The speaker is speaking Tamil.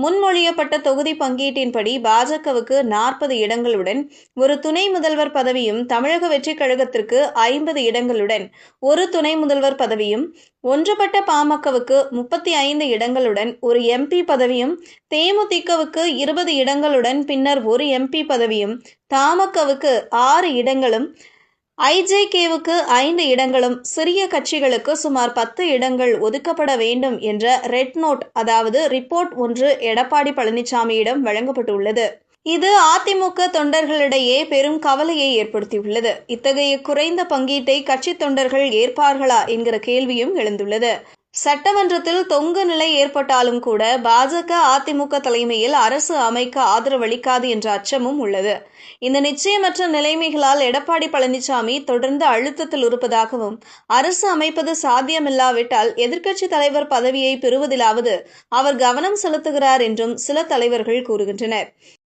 முன்மொழியப்பட்ட தொகுதி பங்கீட்டின்படி பாஜகவுக்கு நாற்பது இடங்களுடன் ஒரு துணை முதல்வர் பதவியும் தமிழக வெற்றிக் கழகத்திற்கு ஐம்பது இடங்களுடன் ஒரு துணை முதல்வர் பதவியும் ஒன்றுபட்ட பாமகவுக்கு முப்பத்தி ஐந்து இடங்களுடன் ஒரு எம்பி பதவியும் தேமுதிகவுக்கு இருபது இடங்களுடன் பின்னர் ஒரு எம்பி பதவியும் தாமகவுக்கு ஆறு இடங்களும் ஐஜேகேவுக்கு ஐந்து இடங்களும் சிறிய கட்சிகளுக்கு சுமார் பத்து இடங்கள் ஒதுக்கப்பட வேண்டும் என்ற ரெட் நோட் அதாவது ரிப்போர்ட் ஒன்று எடப்பாடி பழனிசாமியிடம் வழங்கப்பட்டுள்ளது. இது அதிமுக தொண்டர்களிடையே பெரும் கவலையை ஏற்படுத்தியுள்ளது. இத்தகைய குறைந்த பங்கீட்டை கட்சி தொண்டர்கள் ஏற்பார்களா என்கிற கேள்வியும் எழுந்துள்ளது. சட்டமன்றத்தில் தொங்கு நிலை ஏற்பட்டாலும் கூட பாஜக அதிமுக தலைமையில் அரசு அமைக்க ஆதரவளிக்காது என்ற அச்சமும் உள்ளது. இந்த நிச்சயமற்ற நிலைமைகளால் எடப்பாடி பழனிசாமி தொடர்ந்து அழுத்தத்தில் இருப்பதாகவும் அரசு அமைப்பது சாத்தியமில்லாவிட்டால் எதிர்க்கட்சி தலைவர் பதவியை பெறுவதிலாவது அவர் கவனம் செலுத்துகிறார் என்றும் சில தலைவர்கள் கூறுகின்றனர்.